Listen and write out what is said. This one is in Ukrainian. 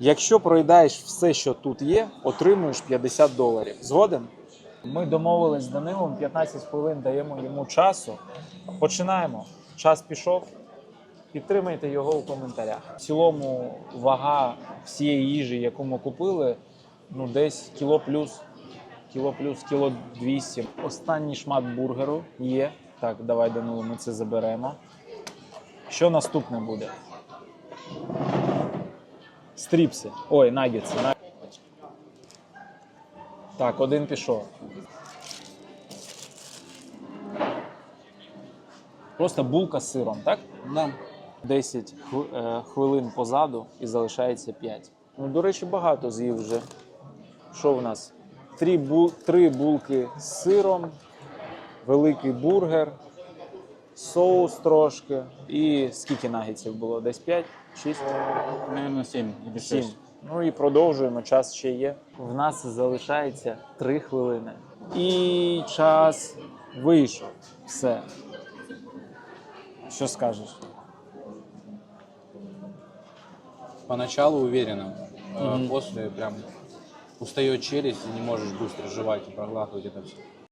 Якщо проїдаєш все, що тут є, отримуєш 50 доларів. Згоден? Ми домовились з Данилом, 15 хвилин даємо йому часу. Починаємо. Час пішов. Підтримайте його у коментарях. В цілому вага всієї їжі, яку ми купили, ну десь кіло плюс, кіло плюс, кіло 200. Останній шмат бургеру є. Так, давай, Данило, ми це заберемо. Що наступне буде? Стріпси. Ой, нагетси. наг- Так, один пішов. Просто булка з сиром, так? Да. 10 хв- е, хвилин позаду і залишається 5. Ну, до речі, багато з'їв вже. Що в нас? Три, бу... Три булки з сиром, великий бургер, соус трошки. І скільки нагетсів було? Десь 5? 6? Наверное, 7 или 7. 6. Ну і продовжуємо, час ще є. В нас залишається 3 хвилини. І час вийшов. Все. Що скажеш? Поначалу уверенно, а после прям устает челюсть и не можешь быстро жевать и проглатывать это все.